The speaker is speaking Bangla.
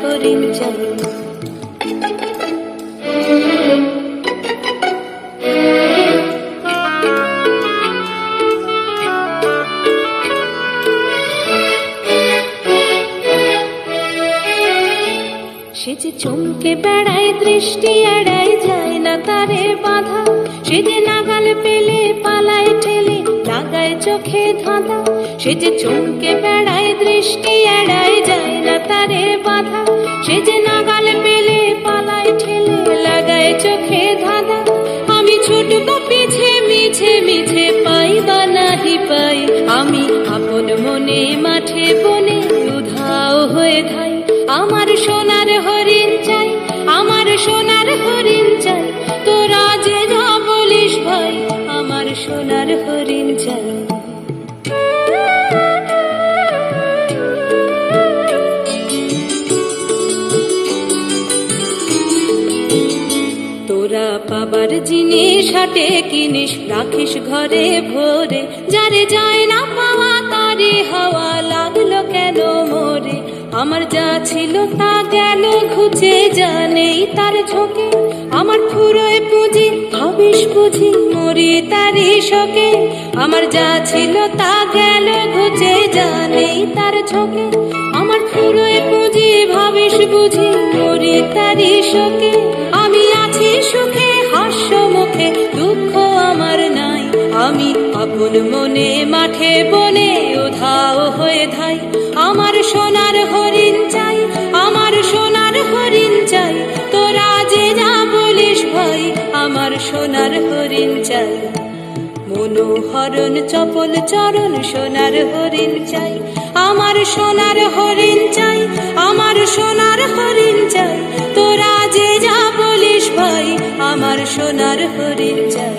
হরিণ চাই। সে যে চমকে বেড়ায়, দৃষ্টি এড়ায় যায় না তারে বাধা। সে যে নাগাল পেলে পালায় ঠেলে, লাগায় চোখে ধাঁধা। সে যে চমকে বেড়ায়, দৃষ্টি যায় বাধা, সে যে নাগাল পেলে পালায় ঠেলে লাগায় চোখে ধাঁধা। আমি ছুটবো পিছে মিছে মিছে পাই বা নাহি পাই। আমি আপন মনে মাঠে বনে উধাও হয়ে ধাই আমার সোনার হরিণ চাই, আমার সোনার হরিণ চাই। তোরা যে যা বলিস ভাই, আমার সোনার হরিণ চাই। তোরা পাবার জিনিস হাটে কিনিস, রাখিস ঘরে ভরে। যারে যায় না পাওয়া তারে হাওয়া, লাগল কেন মোরে? আমার যা ছিল তা গেল ঘুচে জানেই তার ঝোঁকে? আমার ফুরোয় পুঁজি, ভাবিস বুঝি মরি তারি শোকে। আমার যা ছিল তা গেল ঘুচে জানেই তার ঝোঁকে? আমার ফুরোয় পুঁজি, ভাবিস বুঝি মরি তারি শোকে। আর নাই। আমি আপন মনে মাঠে বনে উধাও হয়ে ধাই। আমার সোনার হরিণ চাই, আমার সোনার হরিণ চাই। তোরা যে যা বলিস ভাই, আমার সোনার হরিণ চাই। মনোহরণ, চপল, চরণ, সোনার হরিণ চাই। আমার সোনার হরিণ চাই, আমার সোনার হরিণ চাই। তোরা যে যা বলিস ভাই, আমার সোনার হরিণ চাই।